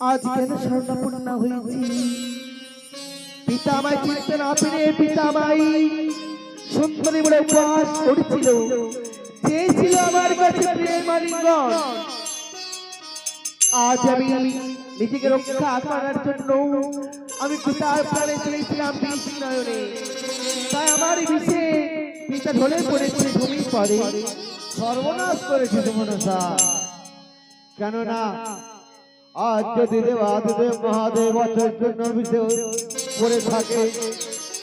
আজ আমার কাছে প্রেম আজ আমি নিজেকে রক্ষা করার জন্য আমি তাই আমার এই পিতা ঢলে পড়েছে ভূমি পরে সর্বনাশ করেছিস মনসা কেননা, আজ যদি দেবাদিদেব মহাদেব অচর জন্য বিষয় করে থাকে,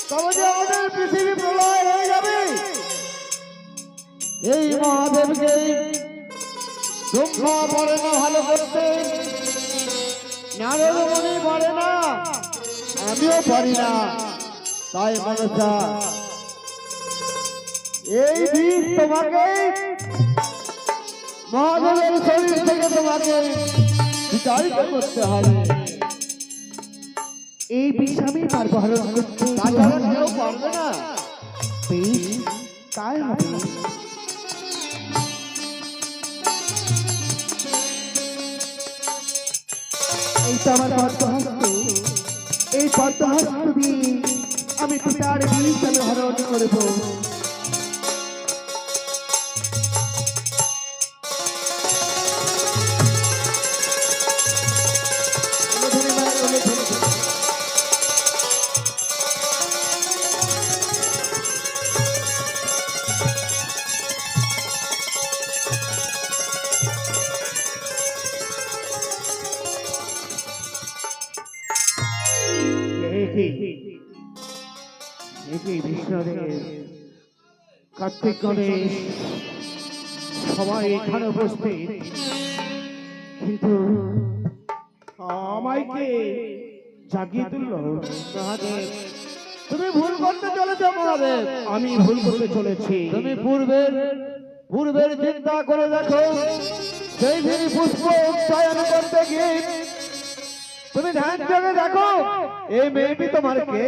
তবে যে আমাদের পৃথিবী প্রলয় হয়ে যাবে। এই মহাদেবকে ব্রহ্মা পারে না, ভালো করতে। নারদ মনে পারে না, আমিও পারি না। তাই মনসা এই বীজ তোমাকে। মহাদেবের শরীর থেকে তোমাকে বিচারিত করতে হবে। এই বিষ আমি পারব হরণ করতে তাছাড়া কেউ পারবে না। বেশ তাই হবে। এই তো আমার পদ্মহস্ত এই পদ্মহস্ত দিয়ে আমি পিতার বীজ আমি হরণ করব। এটি বিষ্ণুদেব কার্তিক গণেশ। সবাই এখানে উপস্থিত। কিন্তু জাগিয়ে তুলল মহাদেব। তুমি ভুল করতে চলেছ মহাদেব। আমি ভুল করতে চলেছি। তুমি পূর্বের পূর্বের চিন্তা করে দেখো। সেই পুষ্প চয়ন করতে গিয়ে তুমি ধ্যান করে দেখো। এই মেয়েটি তোমার কে?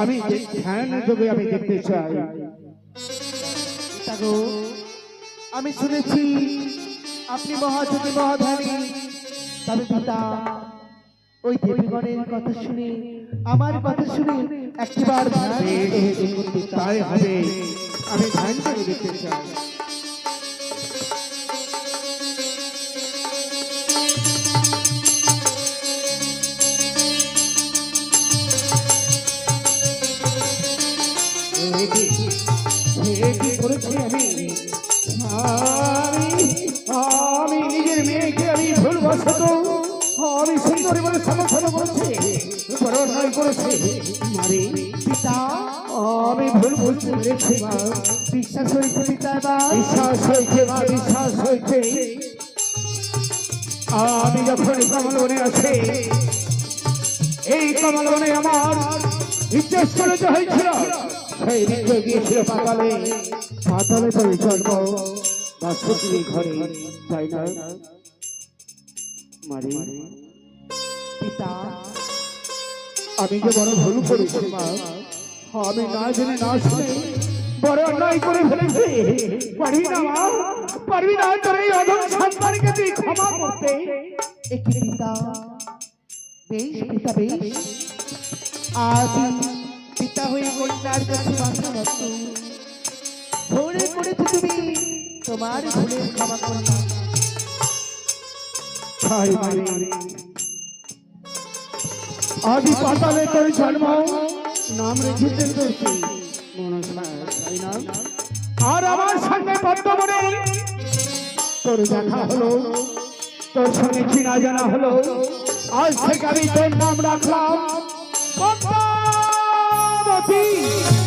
আমি ধ্যান যোগে আমি দেখতে চাই। আমি শুনেছি আপনি মহাযোগী মহাধানী তবে পিতা ওই দেবীগণের কথা শুনে আমার কথা শুনে একটিবার তাই হবে। আমি ধ্যান যোগে দেখতে চাই। কি করেছি আমি। আমি আমি নিজের মেয়েকে আমি ভুলবশত আমি সুন্দরী বলে সমর্থন করেছি বড় করেছি। নারী পিতা আমি ভুল বুঝতে পেরেছি বিশ্বাস হয়েছে পিতা এবার বিশ্বাস হয়েছে মা বিশ্বাস হয়েছে। আমি যখন কমল বনে আছি এই কমল বনে আমার ইচ্ছা হয়েছিল। সেই নিত্য গিয়েছিল পাতালে পাতালে করে জন্ম বাসপতি ঘরে তাই না মারি পিতা আমি যে বড় ভুল করেছি মা আমি না জেনে না শুনে বড় অন্যায় করে ফেলেছি পারবি না মা পারবি না তোর এই অধম সন্তানকে তুই ক্ষমা করতে একটি পিতা বেশ পিতা বেশ হয়ে আদি পাতালে তোর জন্ম নাম না? আর আমার সঙ্গে বর্তমানে তোর দেখা হলো, তোর সঙ্গে চিনা জানা হলো। আজ থেকে আমি তোর নাম রাখলাম। Papi!